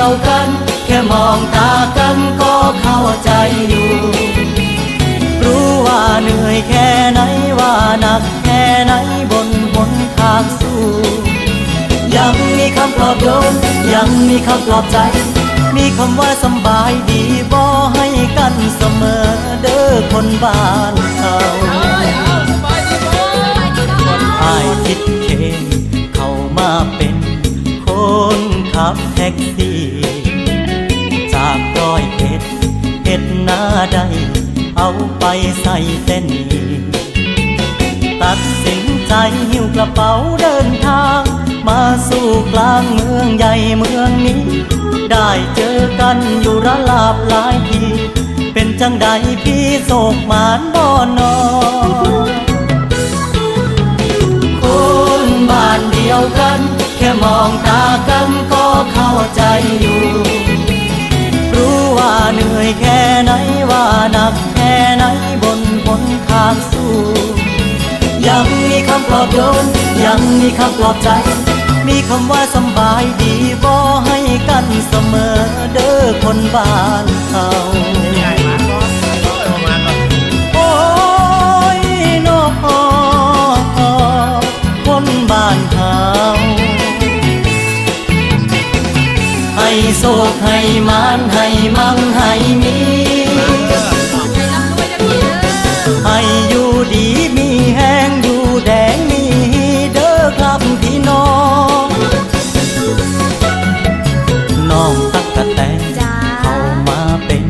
ยวกัน แค่มองตากันก็เข้าใจอยู่ รู้ว่าเหนื่อยแค่ไหนว่าหนักแค่ไหนบนหนทางสู้ยังมีคำปลอบโยนยังมีคำปลอบใจ มีคำว่าสบายดีบ่ให้กันเสมอเด้อคนบ้า บแท็กซี่จากร้อยเอ็ดเอ็ดหน้าใด เอาไปใส่เส้นนี้ตัดสินใจหิ้วกระเป๋าเดินทาง มาสู่กลางเมืองใหญ่เมืองนี้ ได้เจอกันอยู่ระลาบหลายทีเป็นจังใดพี่โศกหมานบ่นอคนบ้านเดียวกัน แค่มองตากันก็ ใจอยู่ รู้ว่าเหนื่อยแค่ไหนว่าหนักแค่ไหนบนบนทางสู้ ยังมีคำปลอบโยนยังมีคำปลอบใจ มีคำว่าสบายดีบ่ให้กันเสมอเด้อคนบ้านเขา ให้โศกให้มานให้มั่งให้มีให้อยู่ดีมีแห้งอยู่แดงมีเด้อครับพี่น้องน้องตักกะแตนเข้ามาเป็น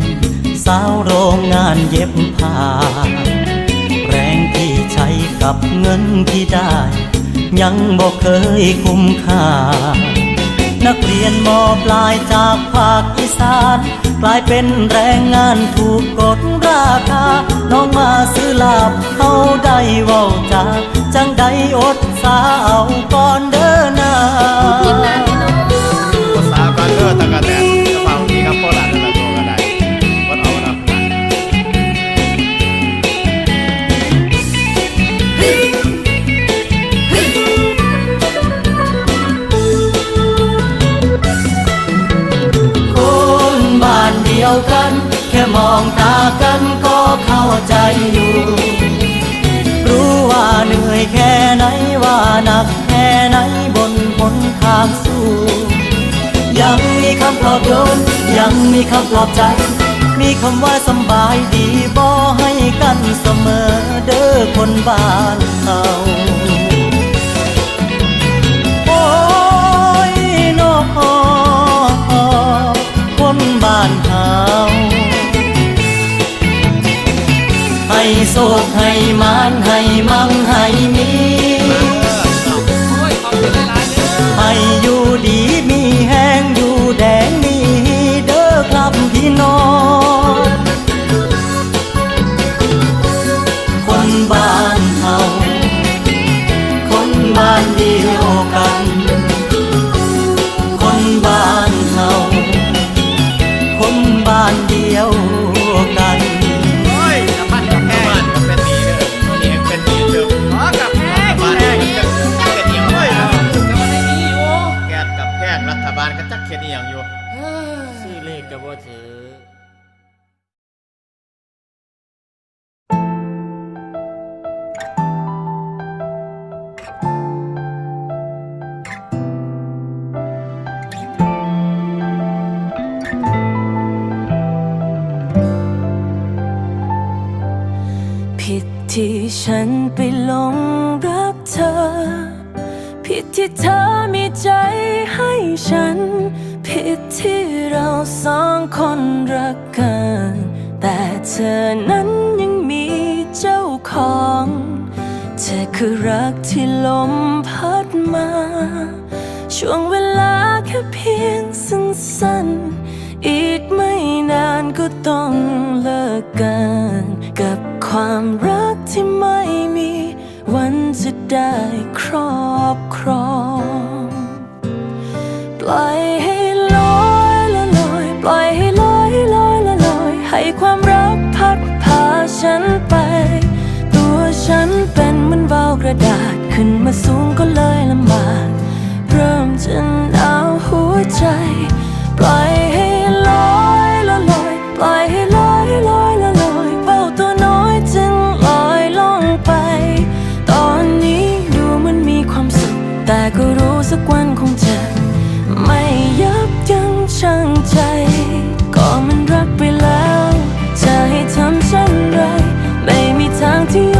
สาวโรงงานเย็บผ้าแรงที่ใช้กับเงินที่ได้ ยังบอกเคยคุ้มค่า นักเรียนมอปลายจากภาคอีสาน กลายเป็นแรงงานถูกกดราคา น้องมาซื้อลาบเขาได้เว้าจาจังใดอดสาวก่อนเดินหน้า อยู่ รู้ว่าเหนื่อยแค่ไหนว่าหนักแค่ไหนบนหนทางสู้ ยังมีคำปลอบโยนยังมีคำปลอบใจ มีคำว่าสบายดีบ่ให้กันเสมอเด้อคนบ้าน มั่งให้มี ก็จักเขียนเอียงอยู่ซื้อเลขกับว่าถือที่ฉันไปหลงรักเธอ ผิดที่เธอมีใจให้ฉัน ผิดที่เราสองคนรักกัน แต่เธอนั้นยังมีเจ้าของ เธอคือรักที่ลมพัดมา ช่วงเวลาแค่เพียงสั้นๆ อีกไม่นานก็ต้องเลิกกัน กับความรักที่ไม่มี วันจะได้ครอบครอง ปล่อยใฉันไป ตัวฉันเป็นเหมือนเบากระดาษขึ้นมาสูงก็เลย ไม่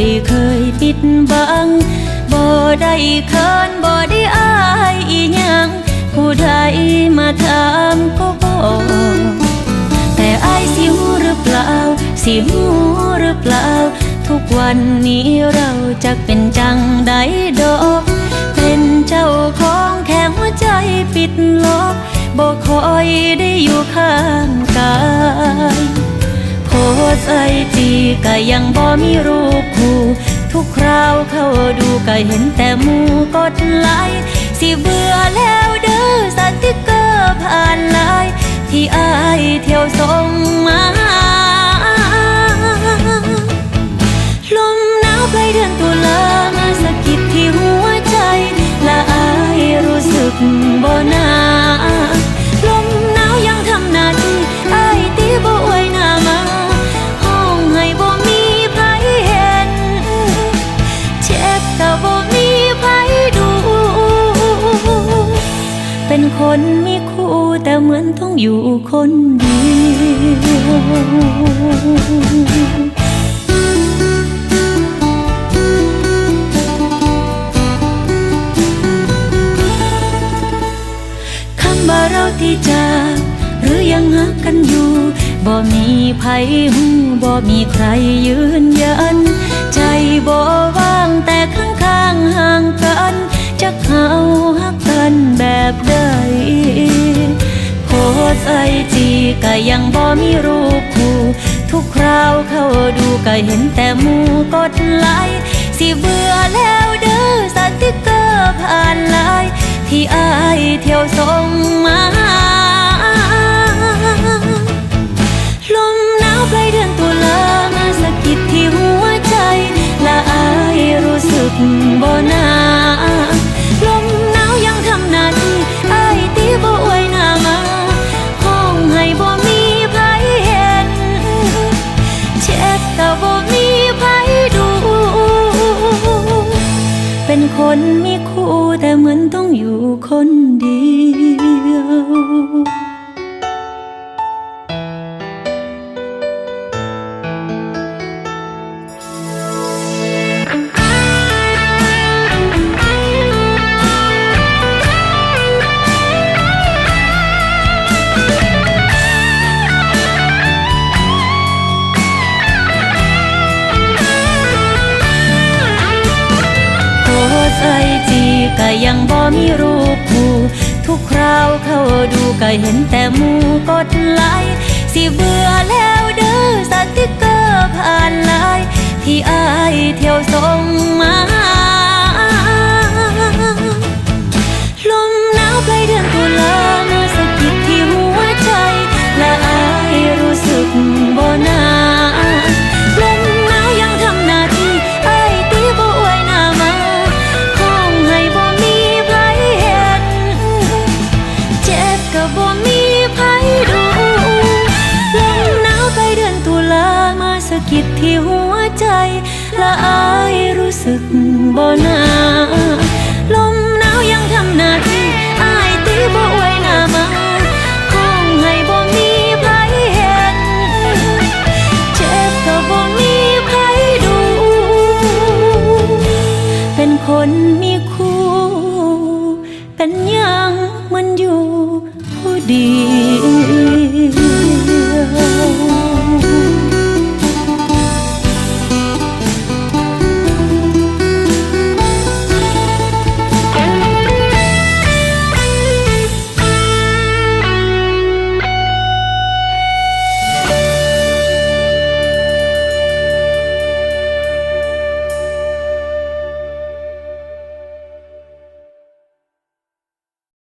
ได้เคยปิดบังบ่ได้เคินบ่ได้อายอีหยังผู้ใดมาถามก็บอกแต่อายสิหูหรือเปล่า สิหูหรือเปล่า ทุกวันนี้เราจะเป็นจังใดดอกเป็นเจ้าของแค่หัวใจปิดล็อกบ่คอยได้อยู่ข้างกาย สไอจีก็ยังบ่มีรูปคู่ทุกคราวเข้าดูก็เห็นแต่มูกดไลค์สิเบื่อแล้วเด้อสติกเกอร์ผ่านไลน์ที่อายเที่ยวส่งมาลมหนาวปลายเดือนตุลามาสะกิดที่หัวใจ และอายรู้สึกบ่นา คนมีคู่แต่เหมือนต้องอยู่คนเดียวคำว่าเราที่จากหรือยังหักกันอยู่ บ่มีภัยหูบ่มีใครยืนยัน ใจบ่ว่างแต่ข้างๆห่างกัน จะเขาหักกันแบบใดโพสไอจีก็ยังบ่มีรูปคู่ทุกคราวเข้าดูก็เห็นแต่มูกดไลค์สิเบื่อแล้วเด้อสติกเกอร์ผ่านไลน์ที่อายเที่ยวส่งมาลมหนาวปลายเดือนตุลามาสะกิดที่หัวใจ ละอายรู้สึกบ่นา คนมีคู่แต่เหมือนต้องอยู่คนเดียว มีรูปผู้ทุกคราวเข้าดูก็เห็นแต่หมูกดไลค์สิเบื่อแล้วเด้อสติกเกอร์ผ่านไลน์ที่อายเที่ยวส่งมา